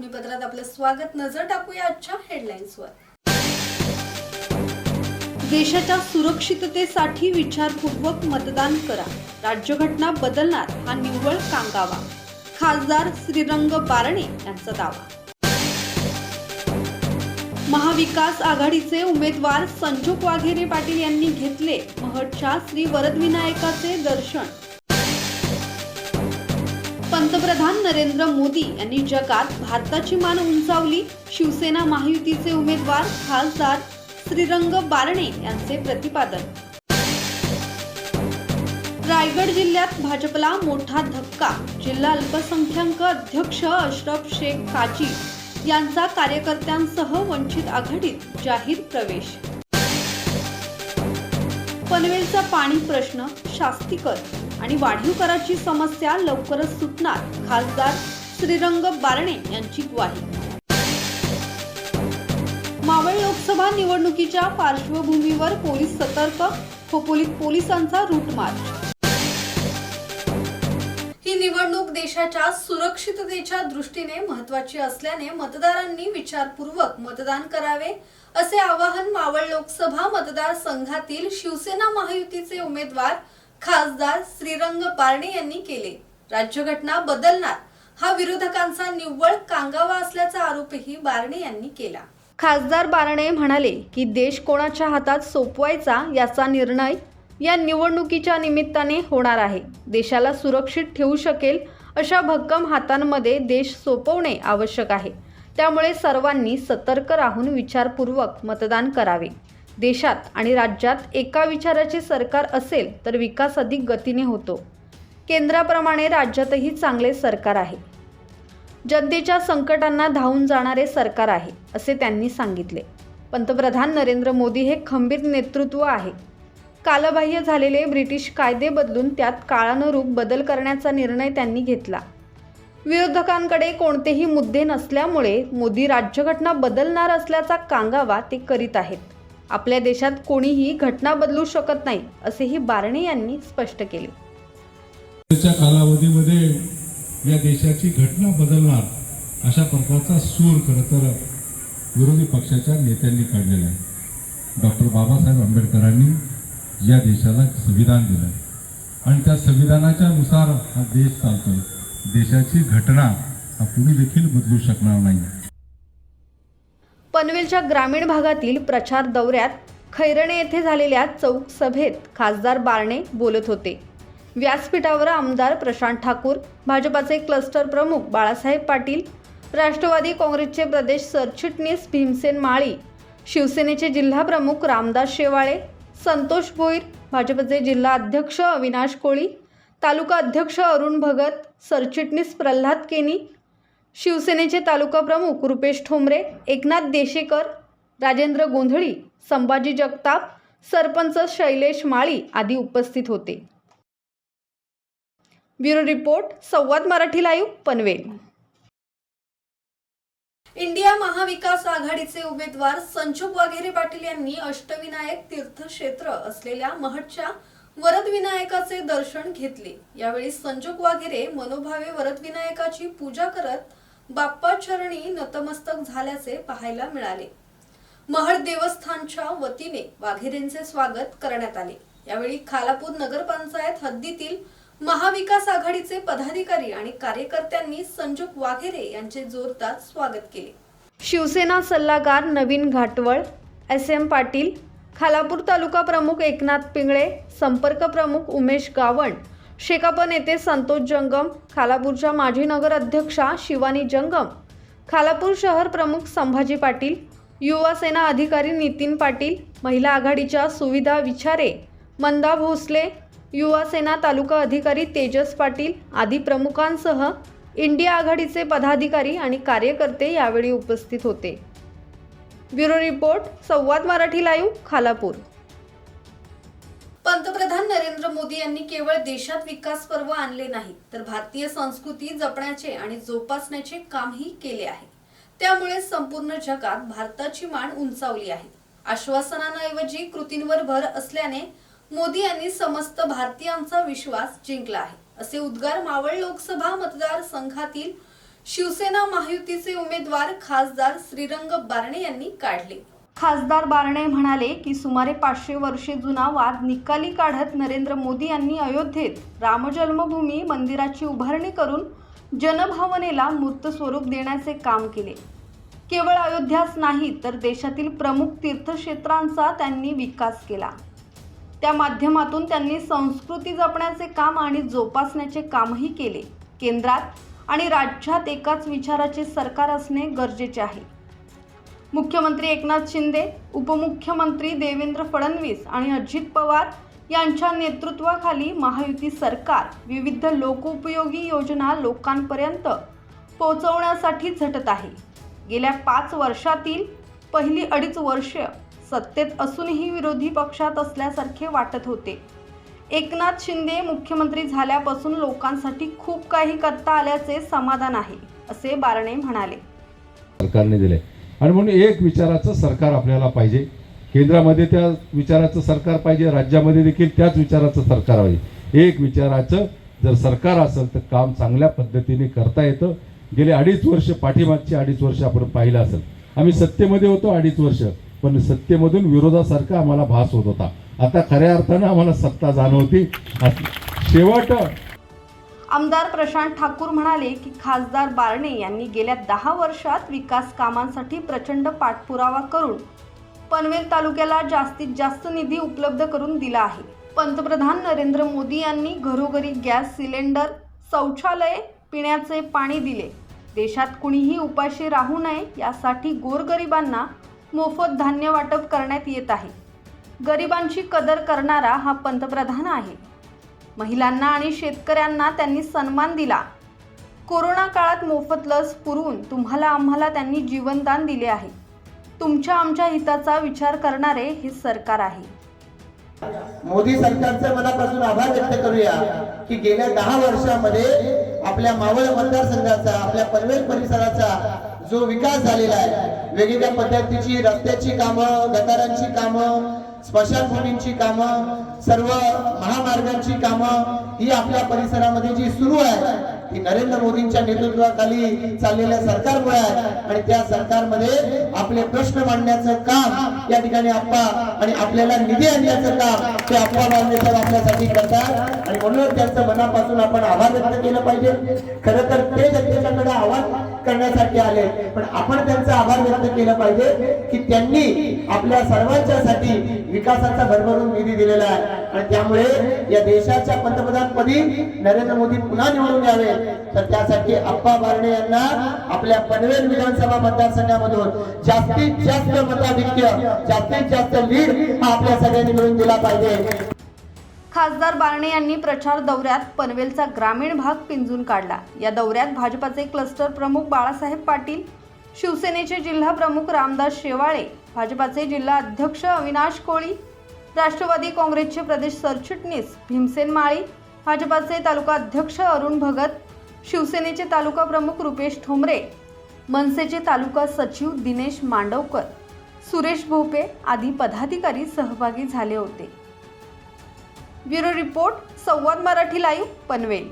बातमीपत्रात आपलं स्वागत. नजर टाकूया आजच्या हेडलाईन्सवर देशाच्या सुरक्षिततेसाठी विचारपूर्वक मतदान करा. राज्यघटना बदलणार हा निव्वळ कांगावा. खासदार श्रीरंग बारणे यांचा दावा. महाविकास आघाडीचे उमेदवार संजोग वाघेरे पाटील यांनी घेतले महटच्या श्री वरदविनायकाचे दर्शन. पंतप्रधान नरेंद्र मोदी यांनी जगात भारताची मान उंचावली. शिवसेना महायुतीचे उमेदवार खासदार श्रीरंग बारणे यांचे प्रतिपादन. रायगड जिल्ह्यात भाजपला मोठा धक्का. जिल्हा अल्पसंख्याक अध्यक्ष अशरफ शेख काजी यांचा कार्यकर्त्यांसह वंचित आघाडीत जाहीर प्रवेश. पनवेलचा पाणी प्रश्न शास्तीकर आणि वाढीव कराची समस्या लवकरच सुटणार खासदार श्रीरंग बारणे यांची ग्वाही. मावळ लोकसभा निवडणुकीच्या पार्श्वभूमीवर पोलीस सतर्क खोपोलीत पोलिसांचा रूट मार्च निवडणूक देशाच्या सुरक्षिततेच्या दृष्टीने महत्वाची असल्याने मतदारांनी विचारपूर्वक मतदान करावे असे आवाहन मावळ लोकसभा मतदारसंघातील शिवसेना महायुतीचे उमेदवार खासदार श्रीरंग बारणे यांनी केले. राज्यघटना बदलणार हा विरोधकांचा निव्वळ कांगावा असल्याचा आरोपही बारणे यांनी केला. खासदार बारणे म्हणाले की देश कोणाच्या हातात सोपवायचा याचा निर्णय या निवडणुकीच्या निमित्ताने होणार आहे. देशाला सुरक्षित ठेवू शकेल अशा भक्कम हातांमध्ये देश सोपवणे आवश्यक आहे. त्यामुळे सर्वांनी सतर्क राहून विचारपूर्वक मतदान करावे. देशात आणि राज्यात एका विचाराचे सरकार असेल तर विकास अधिक गतीने होतो. केंद्राप्रमाणे राज्यातही चांगले सरकार आहे. जनतेच्या संकटांना धावून जाणारे सरकार आहे असे त्यांनी सांगितले. पंतप्रधान नरेंद्र मोदी हे खंबीर नेतृत्व आहे. कालबाह्य झालेले ब्रिटिश कायदे बदलून त्यात काळानुरूप बदल करण्याचा निर्णय त्यांनी घेतला. विरोधकांकडे कोणतेही मुद्दे नसल्यामुळे मोदी राज्यघटना बदलणार असल्याचा कांगावा ते करीत आहेत. आपल्या देशात कोणीही घटना बदलू शकत नाही असेही बारणे यांनी स्पष्ट केले. कालावधीमध्ये या देशाची घटना बदलणार अशा प्रकारचा सूर खरं तर विरोधी पक्षाच्या नेत्यांनी काढलेला आहे. डॉक्टर बाबासाहेब आंबेडकरांनी या देशाला संविधान दिलं आणि त्या संविधानाच्या नुसार हा देश चालतोय. देशाची घटना हा कुणी देखील बदलू शकणार नाही पनवेलच्या ग्रामीण भागातील प्रचार दौऱ्यात खैरणे येथे झालेल्या चौक सभेत खासदार बारणे बोलत होते. व्यासपीठावर आमदार प्रशांत ठाकूर भाजपाचे क्लस्टर प्रमुख बाळासाहेब पाटील राष्ट्रवादी काँग्रेसचे प्रदेश सरचिटणीस भीमसेन माळी शिवसेनेचे जिल्हाप्रमुख रामदास शेवाळे संतोष भोईर भाजपचे जिल्हा अध्यक्ष अविनाश कोळी तालुका अध्यक्ष अरुण भगत सरचिटणीस प्रल्हाद केनी शिवसेनेचे तालुका प्रमुख रुपेश ठोंबरे एकनाथ देशेकर राजेंद्र गोंधळी संभाजी जगताप सरपंच शैलेश माळी आदी उपस्थित होते. Bureau report Samvad Marathi live Panvel. India महाविकास आघाडीचे उमेदवार संजोग वाघेरे पाटील यांनी अष्टविनायक तीर्थक्षेत्र असलेल्या महटच्या वरदविनायकाचे दर्शन घेतले. यावेळी संजोग वाघेरे मनोभावे वरदविनायकाची पूजा करत बाप्पा चरणी नतमस्तक झाल्याचे पाहायला मिळाले. महड देवस्थानच्या वतीने वाघेरेंचे स्वागत करण्यात आले. यावेळी खालापूर नगरपंचायत हद्दीतील महाविकास आघाडीचे पदाधिकारी आणि कार्यकर्त्यांनी संजोग वाघेरे यांचे जोरदार स्वागत केले. शिवसेना सल्लागार नवीन घाटवळ एस एम पाटील खालापूर तालुका प्रमुख एकनाथ पिंगळे संपर्क प्रमुख उमेश गावण शेकाप नेते संतोष जंगम खालापूरच्या माजी नगर अध्यक्षा शिवानी जंगम खालापूर शहर प्रमुख संभाजी पाटील युवा सेना अधिकारी नितीन पाटील महिला आघाडीच्या सुविधा विचारे मंदा भोसले युवा सेना तालुका अधिकारी तेजस पाटील आदी प्रमुखांसह इंडिया आघाडीचे पदाधिकारी आणि कार्यकर्ते यावेळी उपस्थित होते. ब्युरो रिपोर्ट संवाद मराठी लाईव्ह खालापूर. पंतप्रधान नरेंद्र मोदी यांनी केवळ देशात विकास पर्व आणले नाही तर भारतीय संस्कृती जपण्याचे आणि जोपासण्याचे कामही केले आहे. त्यामुळे संपूर्ण जगात भारताची मान उंचावली आहे. आश्वासनांऐवजी कृतींवर भर असल्याने मोदी यांनी समस्त भारतीयांचा विश्वास जिंकला आहे. असे उद्गार मावळ लोकसभा मतदारसंघातील शिवसेना महायुतीचे उमेदवार खासदार श्रीरंग बारणे यांनी काढले. खासदार बारणे म्हणाले की सुमारे पाचशे वर्षे जुना वाद निकाली काढत नरेंद्र मोदी यांनी अयोध्येत रामजन्मभूमी मंदिराची उभारणी करून जनभावनेला मूर्त स्वरूप देण्याचे काम केले. केवळ अयोध्याच नाही तर देशातील प्रमुख तीर्थक्षेत्रांचा त्यांनी विकास केला. त्या माध्यमातून त्यांनी संस्कृती जपण्याचे काम आणि जोपासण्याचे कामही केले. केंद्रात आणि राज्यात एकाच विचाराचे सरकार असणे गरजेचे आहे. मुख्यमंत्री एकनाथ शिंदे उपमुख्यमंत्री देवेंद्र फडणवीस आणि अजित पवार यांच्या नेतृत्वाखाली महायुती सरकार विविध लोकोपयोगी योजना लोकांपर्यंत पोहोचवण्यासाठी झटत आहे. गेल्या पाच वर्षातील पहिली अडीच वर्ष सत्तेत असूनही विरोधी पक्षात असल्यासारखे वाटत होते. एकनाथ शिंदे मुख्यमंत्री झाल्यापासून लोकांसाठी खूप काही करता आल्याचे समाधान आहे असे बारणे म्हणाले. सरकारने दिले. आणि म्हणून एक विचाराचं सरकार आपल्याला पाहिजे. केंद्रामध्ये त्या विचाराचं सरकार पाहिजे राज्यामध्ये देखील त्याच विचाराचं सरकार पाहिजे. एक विचाराचं जर सरकार असेल तर काम चांगल्या पद्धतीने करता येतं. गेले अडीच वर्ष पाठीमागचे अडीच वर्ष आपण पाहिलं असेल. आम्ही सत्तेमध्ये होतो अडीच वर्ष. पण सत्तेमधून विरोधासारखा आम्हाला भास होत होता. आता खऱ्या अर्थानं आम्हाला सत्ता जाणवती. शेवट आमदार प्रशांत ठाकूर म्हणाले की खासदार बारणे यांनी गेल्या दहा वर्षात विकास कामांसाठी प्रचंड पाठपुरावा करून पनवेल तालुक्याला जास्तीत जास्त निधी उपलब्ध करून दिला आहे. पंतप्रधान नरेंद्र मोदी यांनी घरोघरी गॅस सिलेंडर शौचालय पिण्याचे पाणी दिले. देशात कुणीही उपाशी राहू नये यासाठी गोरगरिबांना मोफत धान्य वाटप करण्यात येत आहे. गरिबांची कदर करणारा हा पंतप्रधान आहे. महिलांना आणि शेतकऱ्यांना त्यांनी सन्मान दिला. कोरोना काळात मोफत लस पुरवून तुम्हाला आम्हाला त्यांनी जीवनदान दिले आहे. तुमच्या आमच्या हिताचा विचार करणारे हे सरकार आहे. मोदी सरकारचे मनापासून आभार व्यक्त करूया की गेल्या दहा वर्षामध्ये आपल्या मावळ मतदारसंघाचा आपल्या पनवेल परिसराचा जो विकास झालेला आहे वेगवेगळ्या पद्धतीची रस्त्याची कामं गटारांची कामं स्मशानभूमींची कामं सर्व महामार्गांची कामं ही आपल्या परिसरामध्ये जी सुरू आहे ती नरेंद्र मोदींच्या नेतृत्वाखाली चाललेल्या सरकारमुळे आहे. आणि त्या सरकारमध्ये आपले प्रश्न मांडण्याचं काम या ठिकाणी आप्पा आणि आपल्याला निधी आणण्याचं काम ते आप्पा बांधणेकर आपल्यासाठी करतात. आणि म्हणूनच त्यांचं मनापासून आपण आभार व्यक्त केलं पाहिजे. खरं तर ते जनतेच्याकडे आव्हान करण्यासाठी आले. पण आपण त्यांचा आभार व्यक्त केला पाहिजे की त्यांनी आपल्या सर्वांच्यासाठी विकासाचा भरभरून निधी दिलेला आहे. आणि त्यामुळे या देशाच्या पंतप्रधानपदी नरेंद्र मोदी पुन्हा निवडून यावे. तर त्यासाठी अप्पा बारणे यांना आपल्या पनवेल विधानसभा मतदारसंघामधून जास्तीत जास्त मताधिक्य जास्तीत जास्त लीड हा आपल्या सगळ्यांनी मिळून दिला पाहिजे. खासदार बारणे यांनी प्रचार दौऱ्यात पनवेलचा ग्रामीण भाग पिंजून काढला. या दौऱ्यात भाजपाचे क्लस्टर प्रमुख बाळासाहेब पाटील शिवसेनेचे जिल्हा प्रमुख रामदास शेवाळे भाजपाचे जिल्हा अध्यक्ष अविनाश कोळी राष्ट्रवादी काँग्रेसचे प्रदेश सरचिटणीस भीमसेन माळी भाजपाचे तालुका अध्यक्ष अरुण भगत शिवसेनेचे तालुका प्रमुख रुपेश ठोंबरे मनसेचे तालुका सचिव दिनेश मांडवकर सुरेश भोपे आदी पदाधिकारी सहभागी झाले होते. ब्युरो रिपोर्ट संवाद मराठी लाईव्ह पनवेल.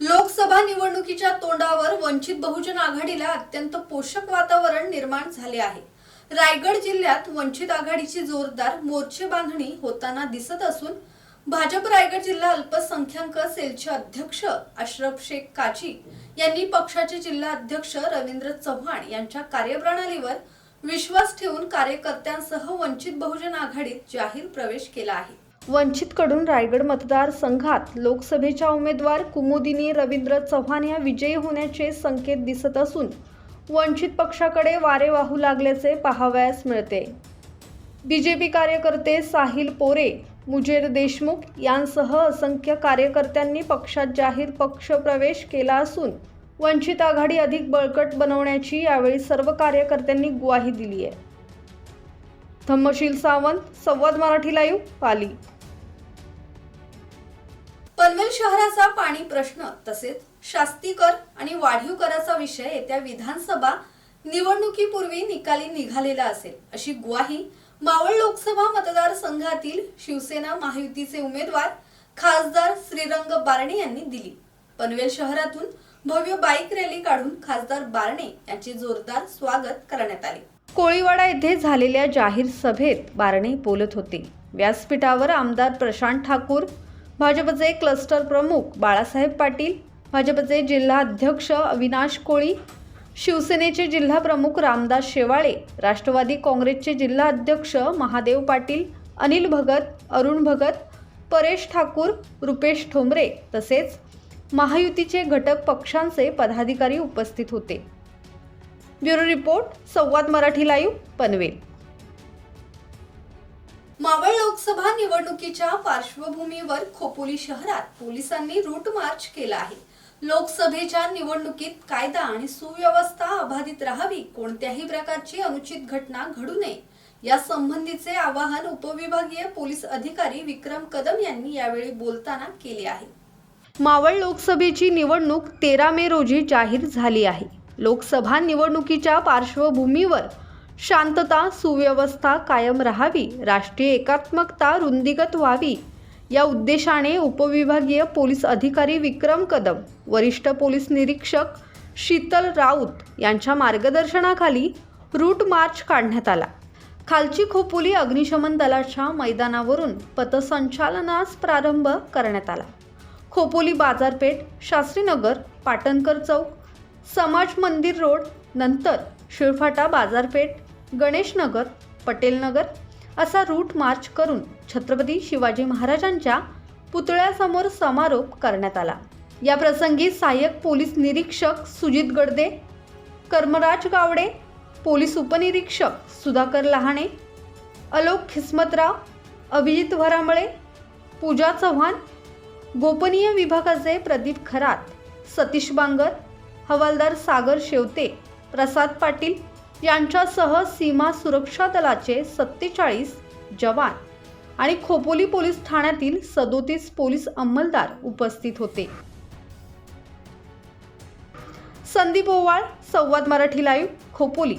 लोकसभा निवडणुकीच्या तोंडावर वंचित बहुजन आघाडीला अत्यंत पोषक वातावरण निर्माण झाले आहे. रायगड जिल्ह्यात वंचित आघाडीची जोरदार मोर्चे बांधणी होताना दिसत असून भाजप रायगड जिल्हा अल्पसंख्याक सेलचे अध्यक्ष अशरफ शेख काची यांनी पक्षाचे जिल्हा अध्यक्ष रवींद्र चव्हाण यांच्या कार्यप्रणालीवर विश्वास ठेवून कार्यकर्त्यांसह वंचित बहुजन आघाडीत जाहीर प्रवेश केला आहे. वंचितकडून रायगड मतदारसंघात लोकसभेच्या उमेदवार कुमुदिनी रवींद्र चव्हाण या विजयी होण्याचे संकेत दिसत असून वंचित पक्षाकडे वारे वाहू लागल्याचे पाहावयास मिळते. बी जे पी कार्यकर्ते साहिल पोरे मुजेर देशमुख यांसह असंख्य कार्यकर्त्यांनी पक्षात जाहीर पक्ष प्रवेश केला असून वंचित आघाडी अधिक बळकट बनवण्याची यावेळी सर्व कार्यकर्त्यांनी ग्वाही दिली आहे. धम्मशील सावंत संवाद मराठी लाईव्ह पाली. पनवेल शहराचा पाणी प्रश्न तसेच शास्तीकर आणि वाढीव कराचा विषय येत्या विधानसभा निवडणुकीपूर्वी निकाली निघालेला असेल अशी ग्वाही मावळ लोकसभा मतदारसंघातील शिवसेना महायुतीचे उमेदवार खासदार श्रीरंग बारणे यांनी दिली. पनवेल शहरातून भव्य बाईक रॅली काढून खासदार बारणे यांचे जोरदार स्वागत करण्यात आले. कोळीवाडा येथे झालेल्या जाहीर सभेत बारणे बोलत होते. व्यासपीठावर आमदार प्रशांत ठाकूर भाजपचे क्लस्टर प्रमुख बाळासाहेब पाटील भाजपचे जिल्हा अध्यक्ष अविनाश कोळी शिवसेनेचे जिल्हा प्रमुख रामदास शेवाळे राष्ट्रवादी काँग्रेसचे जिल्हा अध्यक्ष महादेव पाटील अनिल भगत अरुण भगत परेश ठाकूर रुपेश ठोंबरे तसेच महायुतीचे घटक पक्षांचे पदाधिकारी उपस्थित होते. Bureau report Samvad Marathi live Panvel. Maval Lok Sabha निवडणुकीच्या पार्श्वभूमीवर खोपोली शहरात पोलिसांनी रूट मार्च केला आहे. लोकसभेच्या निवडणुकीत कायदा आणि सुव्यवस्था अबाधित राहावी कोणत्याही प्रकारची अनुचित घटना घडू नये. या संबंधीचे आवाहन उपविभागीय पोलीस अधिकारी विक्रम कदम यांनी यावेळी बोलताना केले आहे. मावळ लोकसभेची निवडणूक तेरा मे रोजी जाहीर झाली आहे. लोकसभा निवडणुकीच्या पार्श्वभूमीवर शांतता सुव्यवस्था कायम राहावी राष्ट्रीय एकात्मकता रुंदीगत व्हावी या उद्देशाने उपविभागीय पोलीस अधिकारी विक्रम कदम वरिष्ठ पोलीस निरीक्षक शीतल राऊत यांच्या मार्गदर्शनाखाली रूट मार्च काढण्यात आला. खालची खोपोली अग्निशमन दलाच्या मैदानावरून पथसंचालनास प्रारंभ करण्यात आला. खोपोली बाजारपेठ शास्त्रीनगर पाटणकर चौक समाज मंदिर रोड नंतर शिळफाटा बाजारपेठ गणेशनगर पटेलनगर असा रूट मार्च करून छत्रपती शिवाजी महाराजांच्या पुतळ्यासमोर समारोप करण्यात आला. या प्रसंगी सहाय्यक पोलीस निरीक्षक सुजित गडदे कर्मराज गावडे पोलीस उपनिरीक्षक सुधाकर लहाणे अलोक खिस्मतराव अभिजित वरामळे पूजा चव्हाण गोपनीय विभागाचे प्रदीप खरात सतीश बांगर हवालदार सागर शेवते प्रसाद पाटील यांच्यासह सीमा सुरक्षा दलाचे सत्तेचाळीस जवान आणि खोपोली पोलीस ठाण्यातील सदोतीस पोलीस अंमलदार उपस्थित होते. संदीप ओवाळ संवाद मराठी लाईव्ह खोपोली.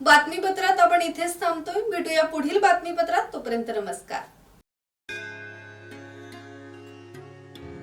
बातमीपत्रात आपण इथेच थांबतोय. भेटूया पुढील बातमीपत्रात. तोपर्यंत नमस्कार.